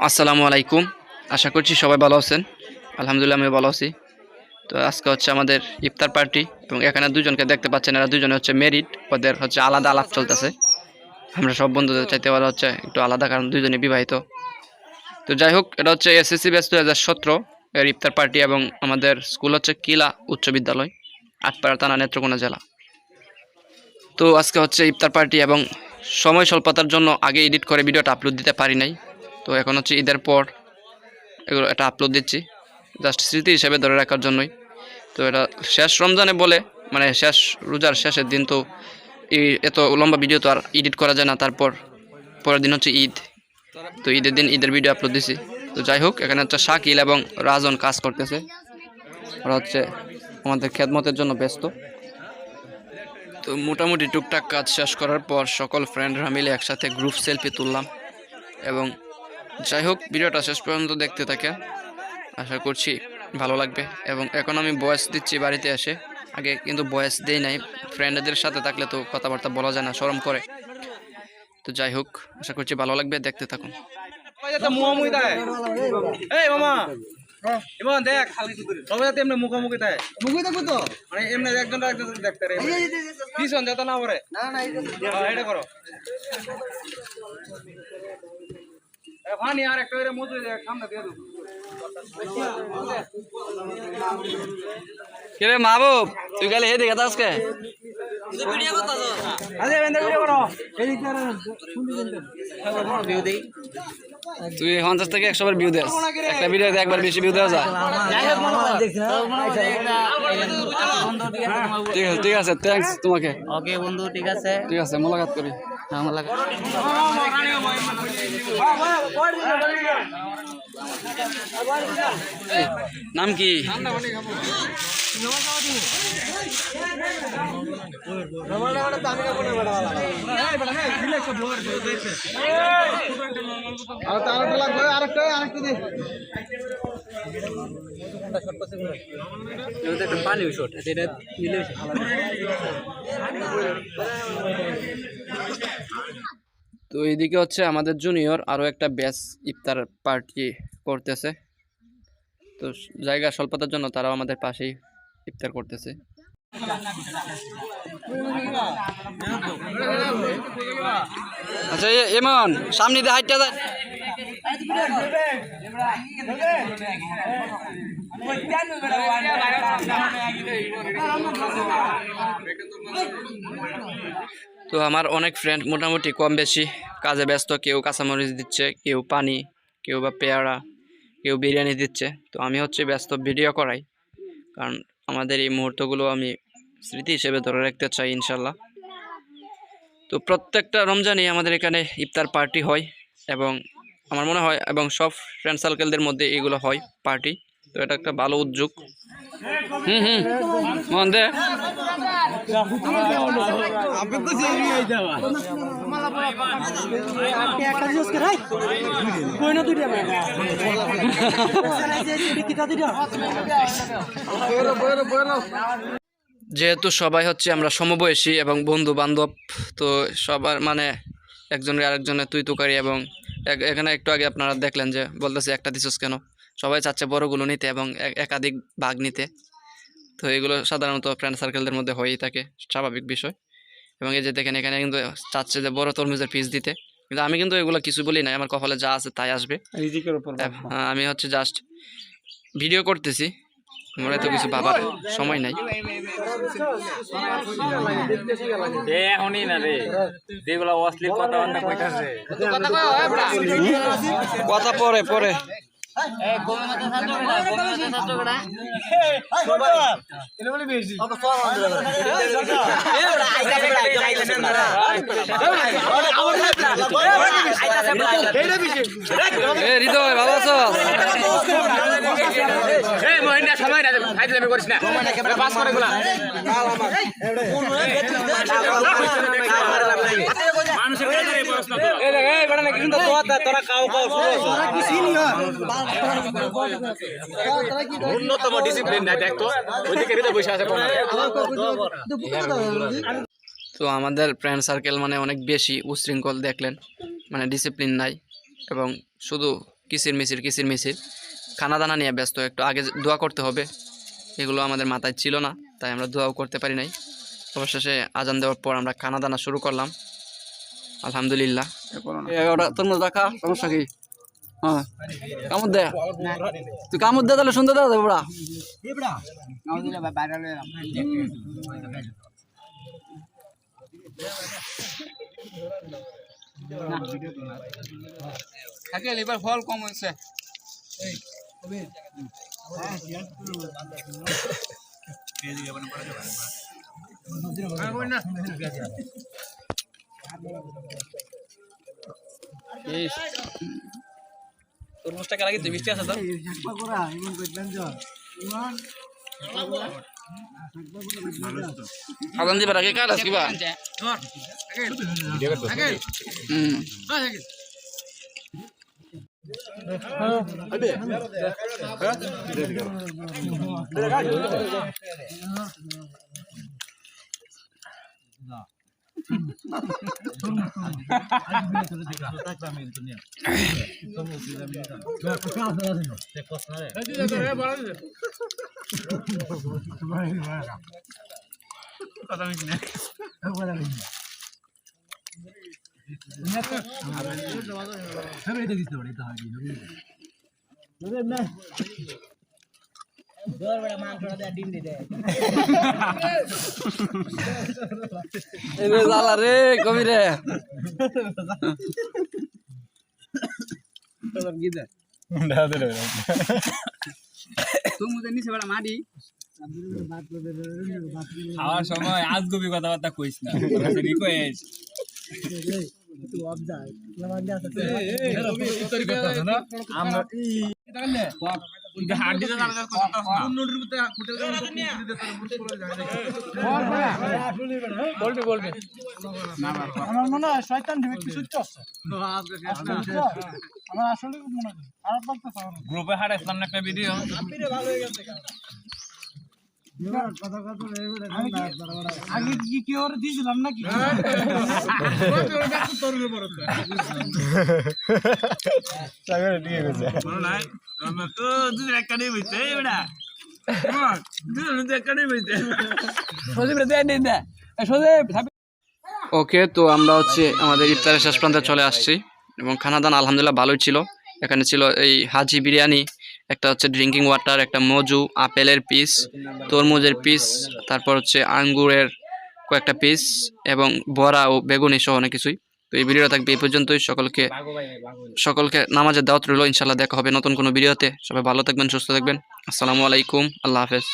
আসসালামু আলাইকুম। আশা করছি সবাই ভালো আছেন। আলহামদুলিল্লাহ আমি ভালো আছি। তো আজকে হচ্ছে আমাদের ইফতার পার্টি এবং এখানে দুজনকে দেখতে পাচ্ছেন এরা দুজনে হচ্ছে মেরিট ওদের হচ্ছে আলাদা আলাপ চলতেছে। আমরা সব বন্ধুদের চাইতে পারা হচ্ছে একটু আলাদা কারণ দুজনে বিবাহিত। তো যাই হোক, এটা হচ্ছে এসএসসি ব্যাচ দু হাজার সতেরো এর ইফতার পার্টি এবং আমাদের স্কুল হচ্ছে কিলা উচ্চ বিদ্যালয়, আটপাড়া থানা নেত্রকোনা জেলা। তো আজকে হচ্ছে ইফতার পার্টি এবং সময় স্বল্পতার জন্য আগে এডিট করে ভিডিওটা আপলোড দিতে পারি নাই। তো এখন হচ্ছে ঈদের পর এগুলো এটা আপলোড দিচ্ছি। জাস্ট স্মৃতি হিসেবে ধরে রাখার জন্যই। তো এটা শেষ রমজানে বলে মানে শেষ, রোজার শেষের দিন তো এত লম্বা ভিডিও তো আর এডিট করা যায় না। তারপর পরের দিন হচ্ছে ঈদ। তো ঈদের দিন ঈদের ভিডিও আপলোড দিছি। তো যাই হোক, এখানে হচ্ছে শাকিল এবং রাজন কাজ করতেছে। ওরা হচ্ছে আমাদের খেদমতের জন্য ব্যস্ত। তো মোটামুটি টুকটাক কাজ শেষ করার পর সকল ফ্রেন্ডরা মিলে একসাথে গ্রুপ সেলফি তুললাম এবং যাই হোক ভিডিওটা শেষ পর্যন্ত দেখতে থাকেন। আশা করছি ভালো লাগবে। এবং এখন আমি বয়স দিচ্ছি বাড়িতে এসে। আগে কিন্তু বয়স দেই নাই। ফ্রেন্ডদের সাথে থাকলে তো কথাবার্তা বলা যায় না শরম করে। তো যাই হোক আশা করছি ভালো লাগবে দেখতে থাকুন। থাকে এই মামা দেখ সবাই যাতে এমনি মুখামুখি থাকে মুখে দেখব তো? মানে এমনি একজন একজন দেখতে রে। পিছন যাতে না পড়ে না না এটা করো। এ, ফানি আর একটা মজুরি সামনে দিয়ে দেবো কিরে মাহবুব তুই গেলে হে দেখে আজকে তুই পঞ্চাশ থেকে একশো বার ভিউ দেস একটা ভিডিওতে একবার বেশি ভিউ দেওয়া যায়। ঠিক আছে ঠিক আছে। থ্যাঙ্কস তোমাকে। ওকে বন্ধু ঠিক আছে। ঠিক আছে মোলাকাত করি। আমার লাগা নাম কি? আর লাগবে আরেকটা আরেকটা তো এইদিকে হচ্ছে আমাদের জুনিয়র আরও একটা ব্যাচ ইফতার পার্টি করতেছে। তো জায়গা স্বল্পতার জন্য তারাও আমাদের পাশেই ইফতার করতেছে। আচ্ছা এমন, সামনে দিয়ে হাইটটা যায় তো আমার অনেক ফ্রেন্ড মোটামুটি কম বেশি। কাজে ব্যস্ত, কেউ কাঁচামরিচ দিচ্ছে, কেউ পানি, কেউ বা পেয়ারা, কেউ বিরিয়ানি দিচ্ছে। তো আমি হচ্ছে ব্যস্ত ভিডিও করাই। কারণ আমাদের এই মুহূর্তগুলো আমি স্মৃতি হিসেবে ধরে রাখতে চাই ইনশাল্লাহ তো প্রত্যেকটা রমজানই আমাদের এখানে ইফতার পার্টি হয় এবং আমার মনে হয়, এবং সব ফ্রেন্ড সার্কেলদের মধ্যে এগুলো হয় পার্টি তো এটা একটা ভালো উদ্যোগ। হুম হুম। মন দে। যেহেতু সবাই হচ্ছে আমরা সমবয়সী এবং বন্ধু বান্ধব তো সবার মানে একজনের আরেকজনের তুই তুকারি এবং এখানে একটু আগে আপনারা দেখলেন যে বলতেছে একটা দিছস কেন? সবাই চাচ্ছে বড়গুলো নিতে এবং একাধিক ভাগ নিতে। তো এগুলো সাধারণত ফ্রেন্ড সার্কেলদের মধ্যে হয়েই থাকে স্বাভাবিক বিষয়। এবং এই যে দেখেন এখানে কিন্তু চাচ্ছে যে বড় তরমুজের পিস দিতে। কিন্তু আমি কিন্তু এগুলো কিছু বলি নাই আমার কপালে যা আছে তাই আসবে। হ্যাঁ, আমি হচ্ছে জাস্ট ভিডিও করতেছি। আমার এত কিছু ভাবার সময় নাই। এখনই না রে। যেগুলো অশ্লীল কথা কথা পরে পরে। হৃদয় ভালো আছো? না করিস না পাস করে গুলা ন্যূনতম ডিসিপ্লিন নাই দেখতো ওইদিকে হৃদয় বসে আছে তো আমাদের ফ্রেন্ড সার্কেল মানে অনেক বেশি উশৃঙ্খল দেখলেন মানে ডিসিপ্লিন নাই এবং শুধু কিসির মিসির কিসির মিসির খানা দানা নিয়ে ব্যস্ত একটু আগে দোয়া করতে হবে। এগুলো আমাদের মাথায় ছিল না তাই আমরা দোয়াও করতে পারি নাই। অবশেষে আজান দেওয়ার পর আমরা খানা দানা শুরু করলাম। আলহামদুলিল্লাহ। সমস্যা কি? হ্যাঁ। কামড় দে। তুই কামড় দে তাহলে সুন্দর দেওয়া ওরা এবার ফল কম হয়েছে। তরমুজটা কারা কিন্তু মিষ্টি আছে তো? আজান দিবার আগে কাজ কিবা? হুম। Aí, B. Delegado. Delegado. Não. জালা রে কবি রে খাওয়ার সময় আজগবি কথাবার্তা কইস না। রিকোয়েস্ট আমার মনে হয় শয়তান ঢেবে কিছু আসছে আমার আসলে মনে হয় গ্রুপে হারাইছিলাম না একটা ভিডিও আমি কি আগে কি কি ওরে দিয়েছিলাম নাকি? তো দুধের একটা নেই বুঝতে এবার দুধের একটা নেই বুঝতে ওকে তো আমরা হচ্ছে আমাদের ইফতারের শেষ প্রান্তে চলে আসছি। এবং খানাদান আলহামদুলিল্লাহ ভালোই ছিল। এখানে ছিল এই হাজি বিরিয়ানি একটা হচ্ছে ড্রিঙ্কিং ওয়াটার একটা মজু, আপেলের পিস তরমুজের পিস তারপর হচ্ছে আঙ্গুরের কয়েকটা পিস এবং বড়া ও বেগুনি সহ অনেক কিছুই। তো এই ভিডিওটা থাকবে এই পর্যন্তই। সকলকে সকলকে নামাজের দাওয়াত রইল। ইনশাল্লাহ দেখা হবে নতুন কোনো ভিডিওতে। সবাই ভালো থাকবেন, সুস্থ থাকবেন। আসসালামু আলাইকুম। আল্লাহ হাফেজ।